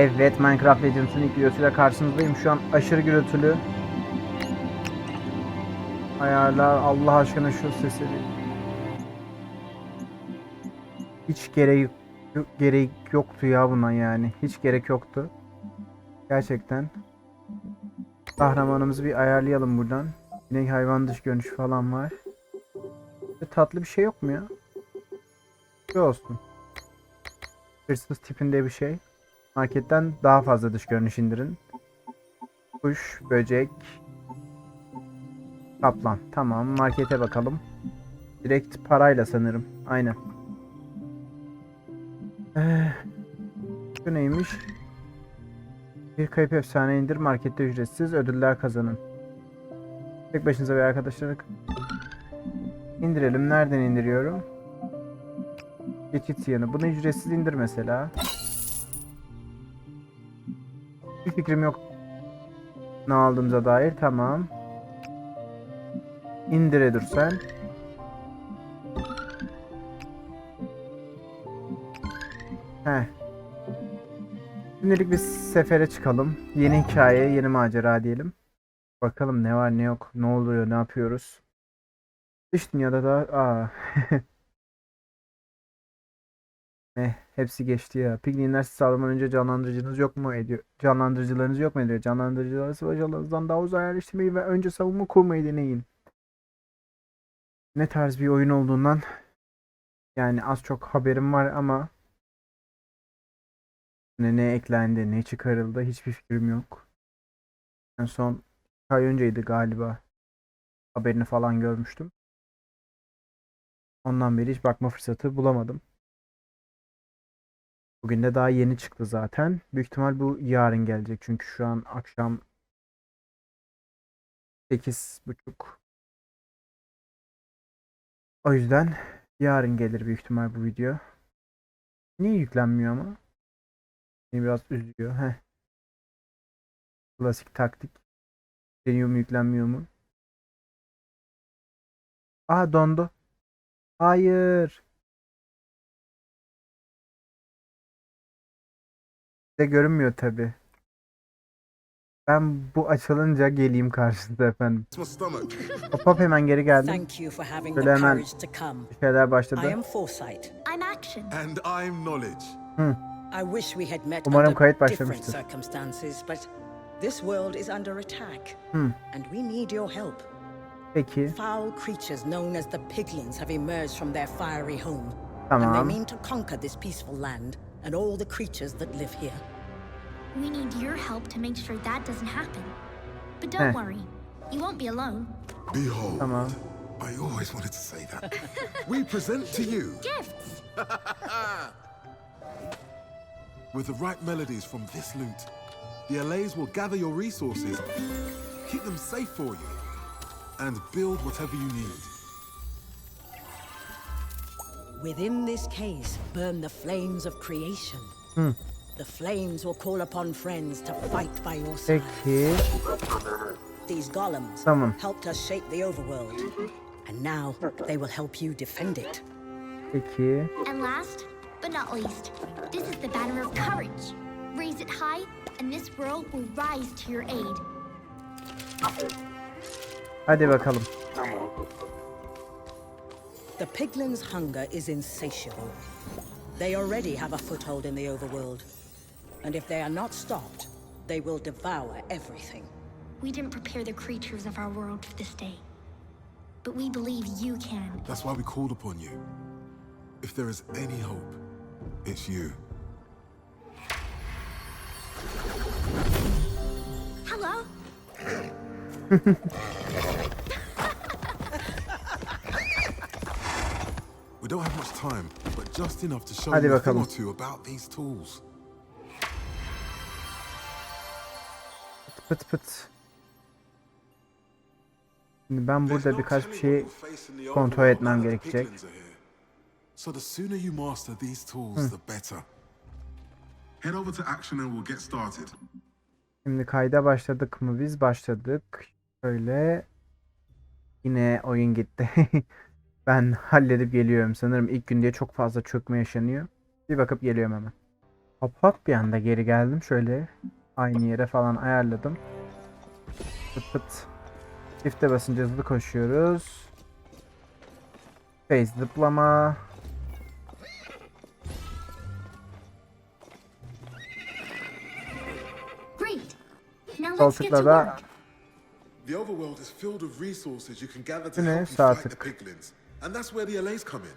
Evet Minecraft Legends'ın ilk videosuyla karşınızdayım. Şu an aşırı gürültülü. Ayarlar Allah aşkına şu sesi. Hiç gerek gerek yoktu ya buna yani. Hiç gerek yoktu. Gerçekten. Kahramanımızı bir ayarlayalım buradan. Yine hayvan dış görünüşü falan var. Ve tatlı bir şey yok mu ya? Bir olsun. Hırsız tipinde bir şey. Marketten daha fazla dış görünüş indirin. Kuş, böcek, kaplan. Tamam markete bakalım. Direkt parayla sanırım. Aynen. Ee, şu neymiş? Bir kayıp efsane indir markette ücretsiz ödüller kazanın. Tek başınıza veya arkadaşlarına indirelim. Nereden indiriyorum? Geçit yanı. Bunu ücretsiz indir mesela. Fikrim yok. Ne aldığımıza dair. Tamam. İndire dur sen. Heh. Şimdilik bir sefere çıkalım. Yeni hikaye, yeni macera diyelim. Bakalım ne var ne yok, ne oluyor, ne yapıyoruz. Dış dünyada da aa. Eh, hepsi geçti ya. Piglinler sizi sağlamadan önce canlandırıcınız yok mu ediyor? Canlandırıcılarınız yok mu ediyor? Canlandırıcıları savaşlarınızdan daha uzağa yerleştirmeyi ve önce savunma kurmayı deneyin. Ne tarz bir oyun olduğundan yani az çok haberim var ama ne, ne eklendi, ne çıkarıldı hiçbir fikrim yok. En son ay önceydi galiba. Haberini falan görmüştüm. Ondan beri hiç bakma fırsatı bulamadım. Bugün de daha yeni çıktı zaten. Büyük ihtimal bu yarın gelecek. Çünkü şu an akşam 8.30. O yüzden yarın gelir büyük ihtimal bu video. Niye yüklenmiyor ama? Beni biraz üzüyor. Heh. Klasik taktik. Yükleniyor mu yüklenmiyor mu? Aa dondu. Hayır. De görünmüyor tabi. Ben bu açılınca geleyim karşınıza efendim. Hop hop hemen geri geldim. Böyle hemen bir şeyler başladı. met Umarım kayıt başlamıştır. this world is under attack, Hmm. and we need your help. Peki. Foul creatures known as the piglins have emerged from their fiery home, and they Tamam. mean to conquer this peaceful land and all the creatures that live here. We need your help to make sure that doesn't happen. But don't worry, you won't be alone. Behold. Tamam. I always wanted to say that. we present to you, Gifts! with the right melodies from this lute, the LAs will gather your resources, keep them safe for you, and build whatever you need. Within this case burn the flames of creation. Hmm. The flames will call upon friends to fight by your side. Peki. These golems Tamam. helped us shape the overworld, and now they will help you defend it. Peki. And last, but not least, this is the banner of courage. Raise it high, and this world will rise to your aid. Hadi bakalım. The piglins' hunger is insatiable. They already have a foothold in the overworld, and if they are not stopped, they will devour everything. We didn't prepare the creatures of our world for this day. But we believe you can. That's why we called upon you. If there is any hope, it's you. Hello? We don't have much time, but just enough to show Hadi you a thing or two about these tools. Pıt pıt. Şimdi ben burada birkaç bir şeyi kontrol etmem gerekecek. So the sooner you master these tools, the better. Head over to Action and we'll get started. Şimdi kayda başladık mı? Biz başladık. Şöyle. Yine oyun gitti. ben halledip geliyorum. Sanırım ilk gün diye çok fazla çökme yaşanıyor. Bir bakıp geliyorum hemen. Hop hop bir anda geri geldim. Şöyle aynı yere falan ayarladım. Pıt pıt. Çifte basınca hızlı koşuyoruz. Face zıplama. Great. Now Sol let's get tıkla to da work. The overworld is filled with resources you can gather to help you fight the piglins. And that's where the LAs come in.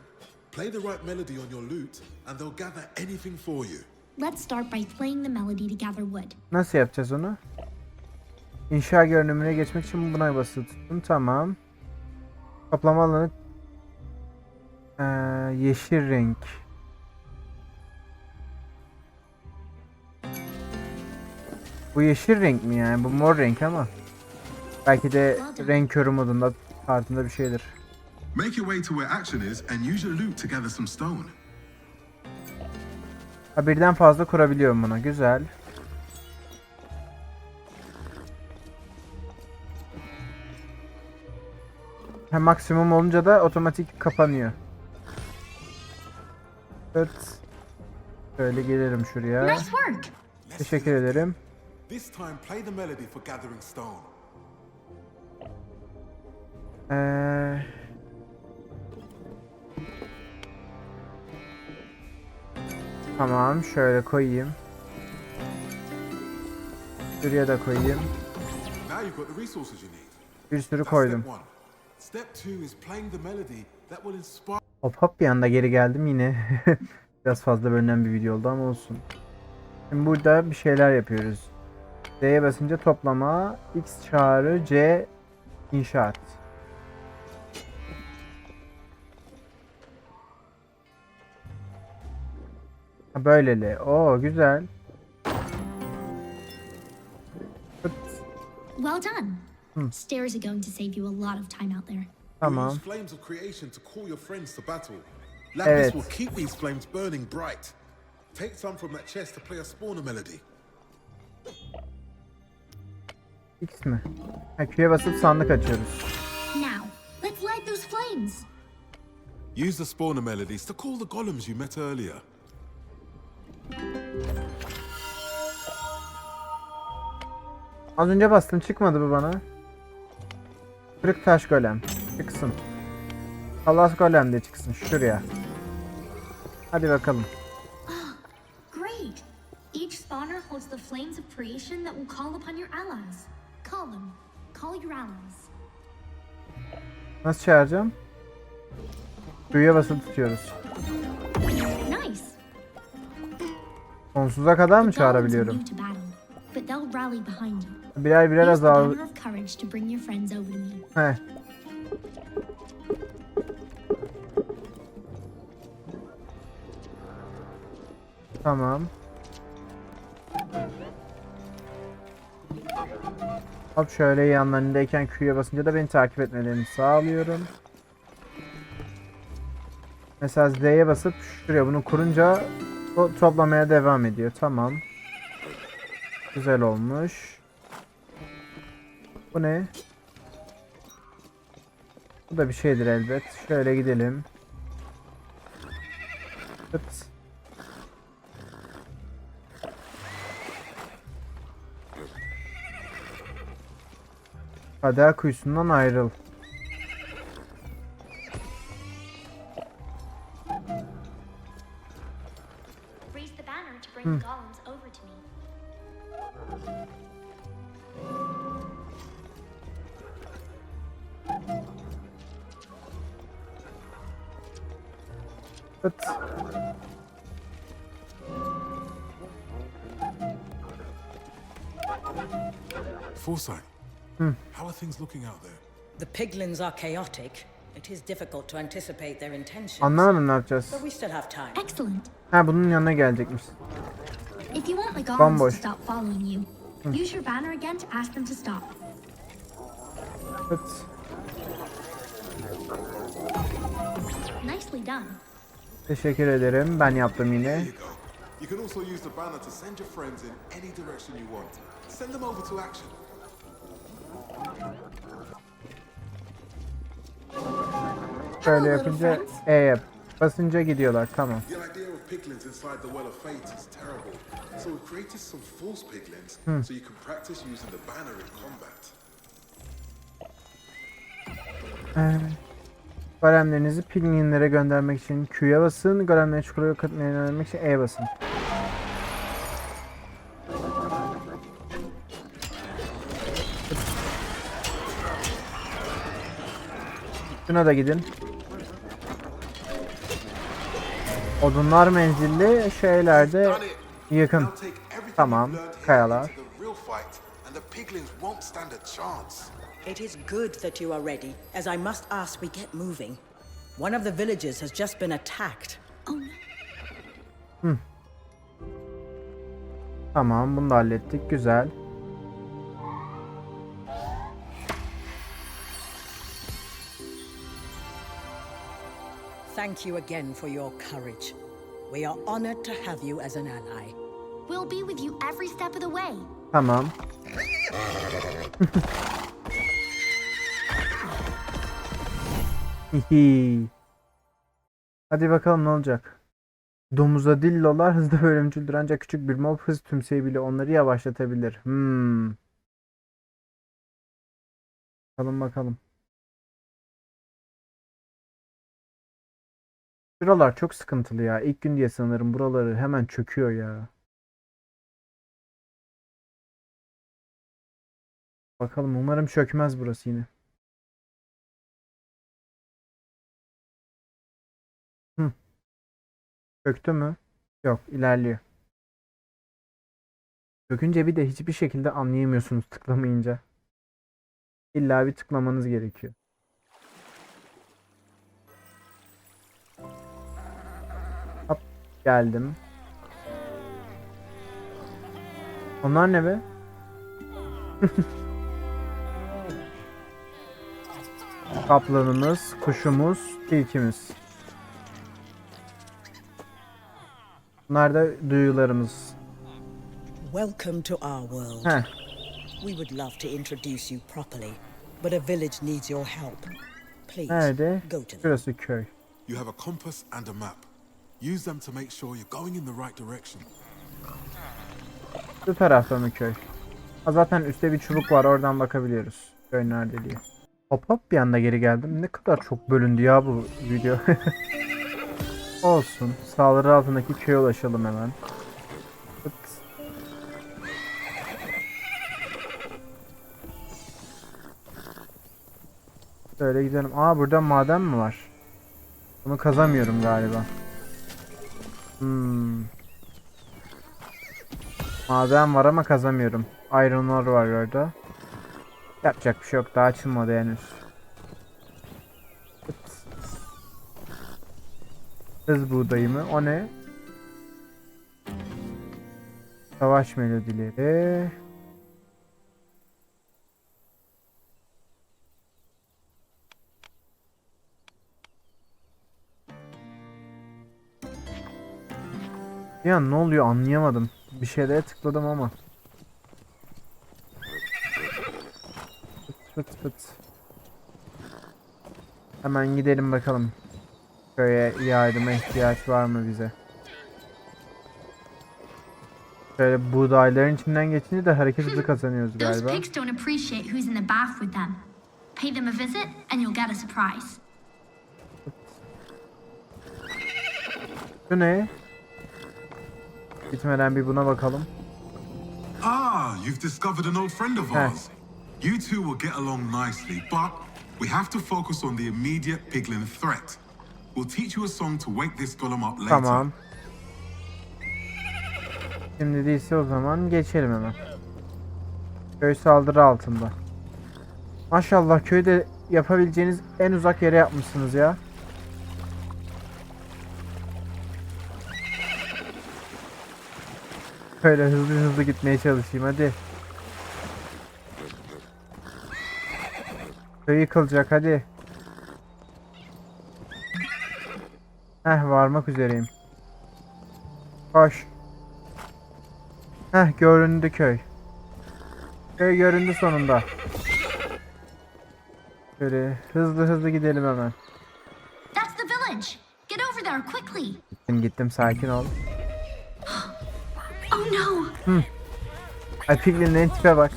Play the right melody on your lute, and they'll gather anything for you. Let's start by playing the melody to gather wood. Nasıl yapacağız onu? İnşa görünümüne geçmek için buna basılı tuttum. Tamam. Kaplama alanı Ee, yeşil renk. Bu yeşil renk mi yani? Bu mor renk ama. Belki de renk körü modunda kartında bir şeydir. Make your way to where action is and use your lute to gather some stone. Ha birden fazla kurabiliyorum buna. Güzel. Ha, maksimum olunca da otomatik kapanıyor. Evet. Şöyle gelirim şuraya. Teşekkür ederim. This Tamam şöyle koyayım. Şuraya da koyayım. Bir sürü koydum. Hop hop bir anda geri geldim yine. Biraz fazla bölünen bir video oldu ama olsun. Şimdi burada bir şeyler yapıyoruz. D'ye basınca toplama, X çağrı, C inşaat. Ha, Böyleli. Oo güzel. Well done. Stairs are going to save you a lot of time out there. Tamam. use flames of creation to call your friends to battle. Lapis will keep these flames burning bright. Take some from that chest to play a spawner melody. X mi? Ha, Q'ye basıp sandık açıyoruz. Now, let's light those flames. Use the spawner melodies to call the golems you met earlier. Az önce bastım çıkmadı bu bana. Kırık taş golem. Çıksın. Kalas golem de çıksın şuraya. Hadi bakalım. Great. Each spawner holds the flames of creation that will call upon your allies. Call them. Call your allies. Nasıl çağıracağım? Q'ya basılı tutuyoruz. Sonsuza kadar mı çağırabiliyorum? Birer birer azal. Heh. Tamam. Hop şöyle yanlarındayken Q'ya basınca da beni takip etmelerini sağlıyorum. Mesela Z'ye basıp şuraya bunu kurunca toplamaya devam ediyor. Tamam. Güzel olmuş. Bu ne? Bu da bir şeydir elbet. Şöyle gidelim. Pıt. Kader kuyusundan ayrıl. Foresight. How are things looking out there? The piglins are chaotic. It is difficult to anticipate their intentions. Anlamadım ne yapacağız. But we still have time. Excellent. Ha bunun yanına gelecekmiş. If you want the Bomboş. to stop following you, use your banner again to ask them to stop. Pıt. Nicely done. Teşekkür ederim. Ben yaptım yine. You can also use the banner to send your friends in any direction you want. Send them over to action. You can practice using the banner in combat. Ee, Golemlerinizi piglinlere göndermek için Q'ya basın. Golemleri çukura yok etmeye yönelmek için E basın. Şuna da gidin. Odunlar menzilli şeylerde yakın. Tamam, kayalar. It is good that you are ready, as I must ask we get moving. One of the villages has just been attacked. Oh no. Tamam bunu da hallettik. Güzel. Thank you again for your courage. We are honored to have you as an ally. We'll be with you every step of the way. Tamam. Hadi bakalım ne olacak. Domuzadillolar hızlı ve ölümcüldür ancak küçük bir mob hız tümseyi bile onları yavaşlatabilir. Hmm. Bakalım bakalım. Buralar çok sıkıntılı ya. İlk gün diye sanırım buraları hemen çöküyor ya. Bakalım umarım çökmez burası yine. Hı. Çöktü mü? Yok, ilerliyor. Çökünce bir de hiçbir şekilde anlayamıyorsunuz tıklamayınca. İlla bir tıklamanız gerekiyor. Geldim. Onlar ne be? Kaplanımız, kuşumuz, tilkimiz. Bunlar da duyularımız. Welcome to our world. Heh, We would love to introduce you properly, but a village needs your help. Please, nerede? go to them. Şurası köy. You have a compass and a map. Use them to make sure you're going in the right direction. Şu tarafta mı köy? Ha, zaten üstte bir çubuk var oradan bakabiliyoruz. Köy nerede diye. Hop hop bir anda geri geldim. Ne kadar çok bölündü ya bu video. Olsun. Saldırı altındaki köye ulaşalım hemen. Tık. Şöyle gidelim. Aa burada maden mi var? Bunu kazamıyorum galiba. Hmm. Maden var ama kazamıyorum. Iron ore var orada. Yapacak bir şey yok. Daha açılmadı henüz. Hız buğdayı mı? O ne? Savaş melodileri. Ya ne oluyor anlayamadım. Bir şeylere tıkladım ama. Fıt fıt fıt. Hemen gidelim bakalım. Köye yardıma ihtiyaç var mı bize? Şöyle buğdayların içinden geçince de hareket hızı kazanıyoruz Those galiba. pigs don't appreciate who's in the bath with them. Pay them a visit and you'll get a surprise. Şu ne? Gitmeden bir buna bakalım. Ah, you've discovered an old friend of ours. You two will get along nicely, but we have to focus on the immediate piglin threat. We'll teach you a song to wake this golem up later. Tamam. Şimdi değilse o zaman geçelim hemen. Köy saldırı altında. Maşallah köyde yapabileceğiniz en uzak yere yapmışsınız ya. Böyle hızlı hızlı gitmeye çalışayım hadi. Köy yıkılacak hadi. Heh varmak üzereyim. Koş. Heh göründü köy. Köy göründü sonunda. Şöyle hızlı hızlı gidelim hemen. Gittim gittim sakin ol. No! Ay Piglin'lerin tipe bak.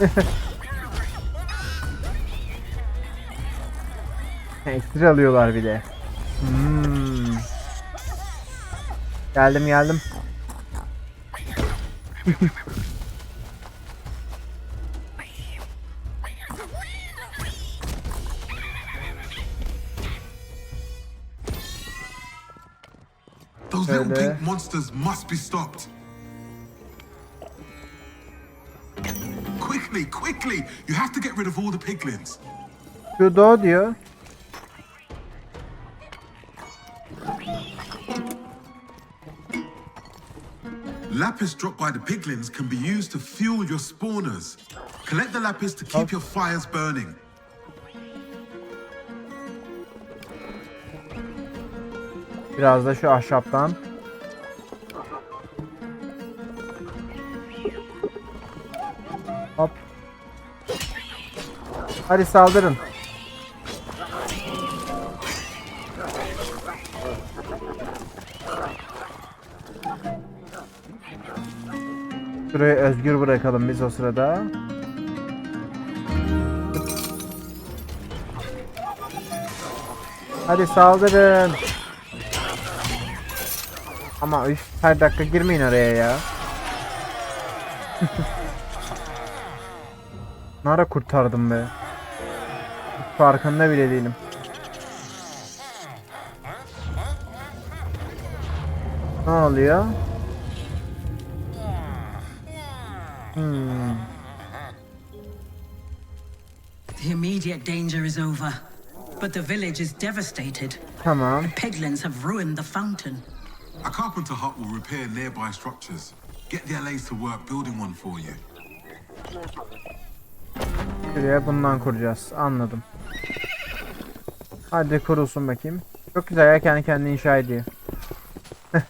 Ekstra alıyorlar bir de. Hmm. Geldim geldim. Little pink monsters must be stopped. Quickly, quickly! You have to get rid of all the piglins. Doğu diyor. Lapis dropped by the piglins can be used to fuel your spawners. Collect the lapis to keep your fires burning. Biraz da şu ahşaptan. Hop. Hadi saldırın. Şurayı özgür bırakalım biz o sırada. Hadi saldırın. Ama üf, her dakika girmeyin araya ya. Nara kurtardım be. Hiç farkında bile değilim. Ne oluyor? Hmm, The immediate danger is over, but the village is devastated. tamam. Piglins have ruined the fountain. A carpenter hut will repair nearby structures. Get the LAs to work building one for you. Şuraya bundan kuracağız. Anladım. Hadi kurulsun bakayım. Çok güzel ya kendi kendine inşa ediyor.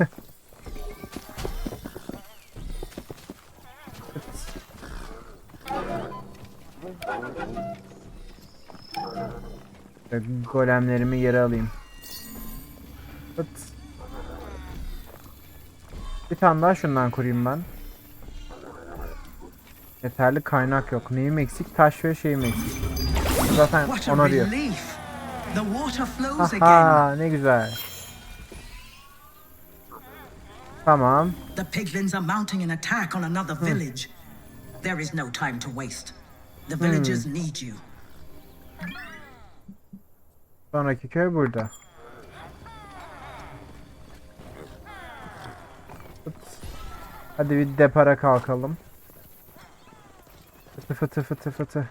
Golemlerimi yere alayım. Tane daha şundan kurayım ben. Yeterli kaynak yok. Neyim eksik? Taş ve şeyim eksik. Zaten ona diyor. Aha ne güzel. Tamam. The piglins are mounting an attack on another village. There is no time to waste. The villagers need you. Sonraki köy burada. Hadi bir depara kalkalım. Fıtı fıtı fıtı fıtı.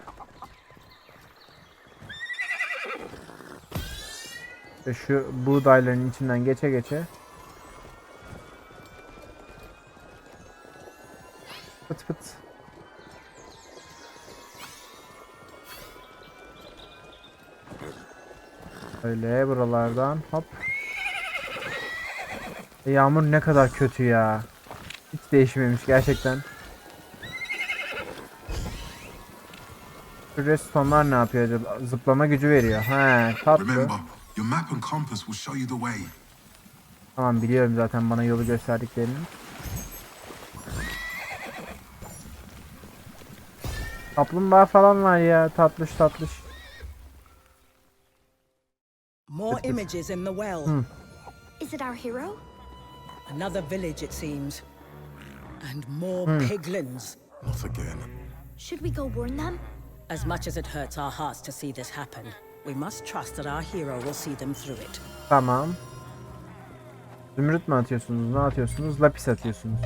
Şu buğdayların içinden geçe geçe. Fıt fıt. Öyle buralardan hop. E, yağmur ne kadar kötü ya. Değişmemiş gerçekten. Şu restonlar ne yapıyor acaba? Zıplama gücü veriyor. He tatlı. Tamam biliyorum zaten bana yolu gösterdiklerini. Kaplumbağa falan var ya tatlış tatlış. More images in the well. Is it our hero? Another village, it seems. And more piglins. Not again. Should we go warn them? As much as it hurts our hearts to see this happen, we must trust that our hero will see them through it. Tamam. Zümrüt mü atıyorsunuz? Ne atıyorsunuz? Lapis atıyorsunuz.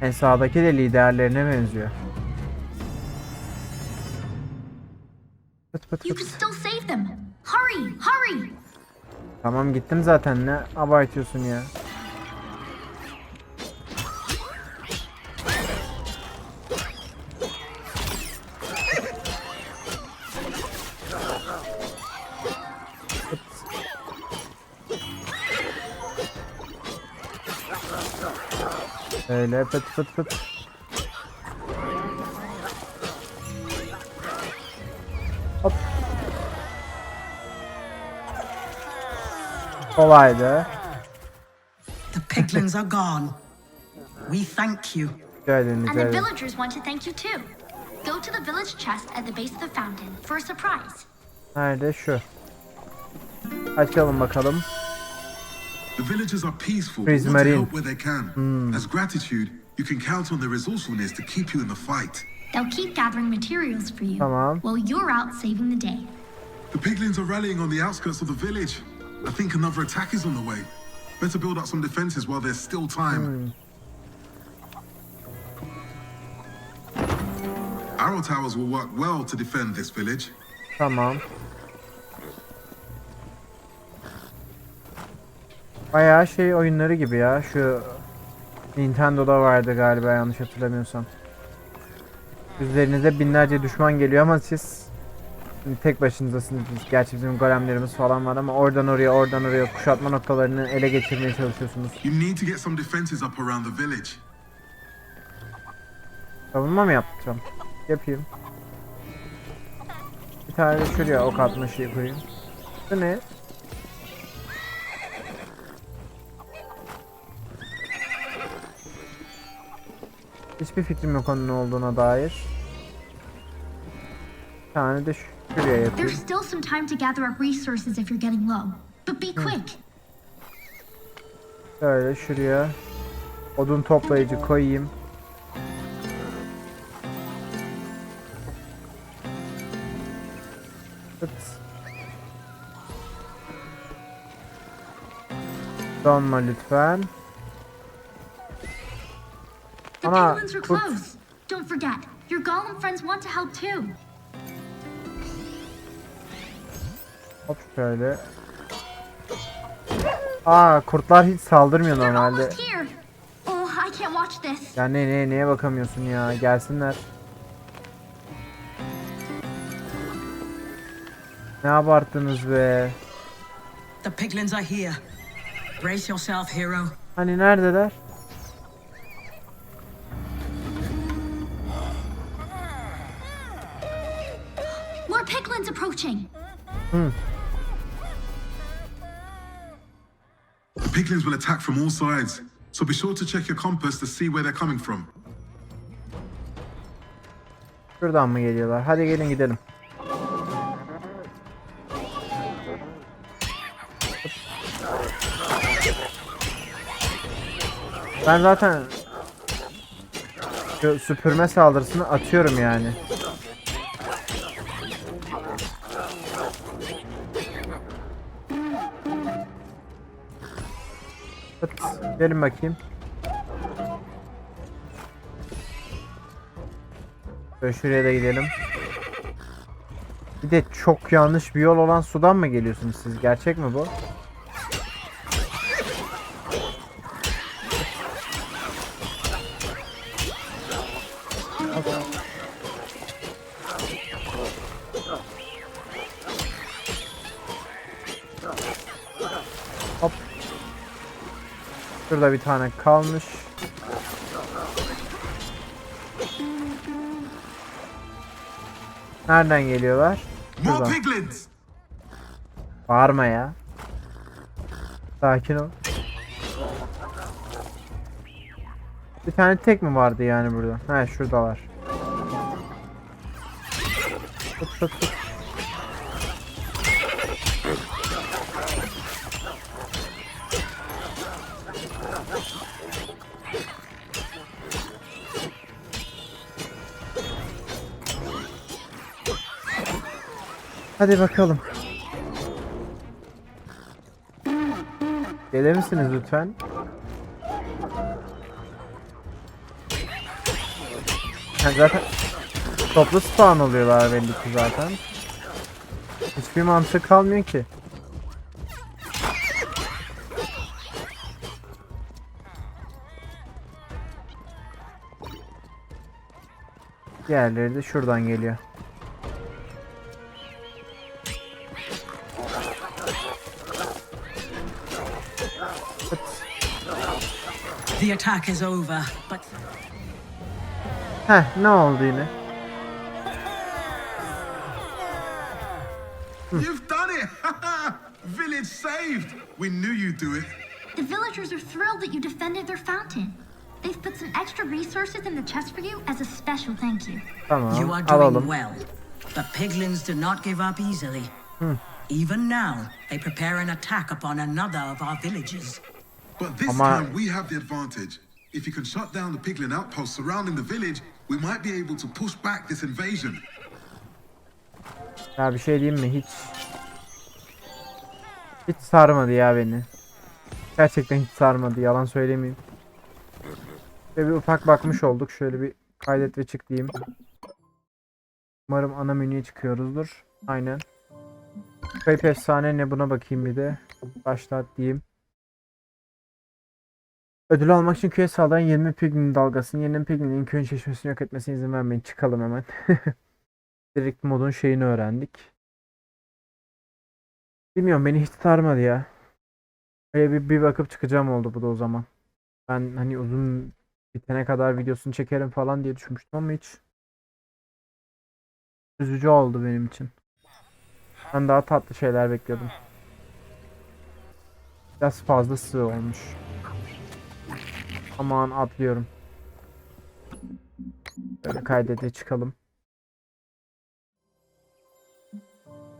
En sağdaki de liderlerine benziyor. Pıt pıt You pıt. can still save them! Hurry! Hurry! Tamam gittim zaten ne abartıyorsun ya. Öyle fıt fıt fıt. Hop. Kolaydı. The piglins are gone. We thank you. Geldiniz, And the villagers want to thank you too. Go to the village chest at the base of the fountain for a surprise. Nerede şu? Açalım bakalım. The villagers are peaceful, Praise but want to help where they can. As gratitude, you can count on their resourcefulness to keep you in the fight. They'll keep gathering materials for you Tamam. while you're out saving the day. The piglins are rallying on the outskirts of the village. I think another attack is on the way. Better build up some defenses while there's still time. Arrow towers will work well to defend this village. Tamam. Bayağı şey oyunları gibi ya. Şu Nintendo'da vardı galiba yanlış hatırlamıyorsam. Üzerinize binlerce düşman geliyor ama siz tek başınızasınız. Gerçi bizim golemlerimiz falan var ama oradan oraya oradan oraya kuşatma noktalarını ele geçirmeye çalışıyorsunuz. You need to get some defenses up around the village. Savunma mı yapacağım? Yapayım. Bir tane şuraya ok atma şeyi koyayım. Bu ne? Hiçbir fikrim yok onun ne olduğuna dair. Bir tane de şuraya yapayım. There's still some time to gather up resources if you're getting low. But be quick. Şöyle şuraya odun toplayıcı koyayım. Tıt. Donma lütfen. The Ana, piglins are kurt. close. Don't forget, your golem friends want to help too. Hop şöyle. Aa kurtlar hiç saldırmıyor normalde. Oh, I can't watch this. Ya ne ne neye bakamıyorsun ya gelsinler. Ne abarttınız be. The piglins are here. Brace yourself, hero. Hani neredeler? The piglins will attack from all sides, so be sure to check your compass to see where they're coming from. Şuradan mı geliyorlar? Hadi gelin gidelim. Ben zaten şu süpürme saldırısını atıyorum yani. Fıt, Gelin bakayım. Şöyle şuraya da gidelim. Bir de çok yanlış bir yol olan sudan mı geliyorsunuz siz? Gerçek mi bu? Şurada bir tane kalmış. Nereden geliyorlar? Piglins! Bağırma ya. Sakin ol. Bir tane tek mi vardı yani burada? He şuradalar. Tut tut tut. Hadi bakalım. Gelir misiniz lütfen? Ha, zaten toplu spawn oluyorlar belli ki zaten. Hiçbir mantık kalmıyor ki. Diğerleri de şuradan geliyor. The attack is over, but Heh ne oldu yine? You've done it! village saved! We knew you'd do it. The villagers are thrilled that you defended their fountain. They've put some extra resources in the chest for you as a special thank you. Tamam You are doing alalım. well. The piglins do not give up easily. Even now, they prepare an attack upon another of our villages. But this Ama- time we have the advantage. If you can shut down the piglin outposts surrounding the village, we might be able to push back this invasion. Ya bir şey diyeyim mi? Hiç hiç sarmadı ya beni. Gerçekten hiç sarmadı. Yalan söylemeyeyim. Şöyle bir ufak bakmış olduk. Şöyle bir kaydet ve çık diyeyim. Umarım ana menüye çıkıyoruzdur. Aynen. Kayıp efsane ne buna bakayım bir de. Başlat diyeyim. Ödül almak için köye saldıran 20 piglin dalgasının yeniden piglinin köyün çeşmesini yok etmesine izin vermeyin. Çıkalım hemen. Direkt modun şeyini öğrendik. Bilmiyorum beni hiç sarmadı ya. Öyle bir, bir bakıp çıkacağım oldu bu da o zaman. Ben hani uzun bitene kadar videosunu çekerim falan diye düşünmüştüm ama hiç üzücü oldu benim için. Ben daha tatlı şeyler bekliyordum. Biraz fazla sığ olmuş. Aman atlıyorum. Böyle kaydede çıkalım.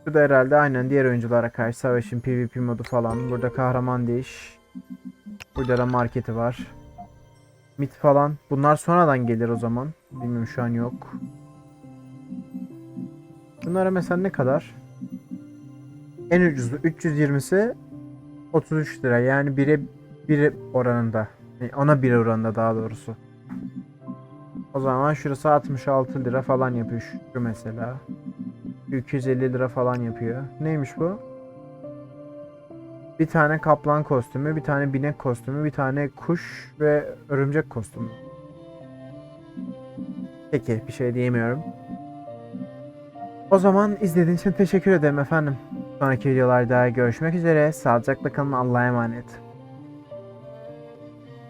Bu da herhalde aynen diğer oyunculara karşı savaşın PvP modu falan. Burada kahraman değiş. Burada da marketi var. Mit falan. Bunlar sonradan gelir o zaman. Bilmiyorum şu an yok. Bunlara mesela ne kadar? En ucuzu 320'si 33 lira. Yani 1'e 1 oranında. Ona 1 oranında daha doğrusu. O zaman şurası 66 lira falan yapıyor şu mesela. 250 lira falan yapıyor. Neymiş bu? Bir tane kaplan kostümü, bir tane binek kostümü, bir tane kuş ve örümcek kostümü. Peki bir şey diyemiyorum. O zaman izlediğiniz için teşekkür ederim efendim. Sonraki videolarda görüşmek üzere. Sağlıcakla kalın. Allah'a emanet.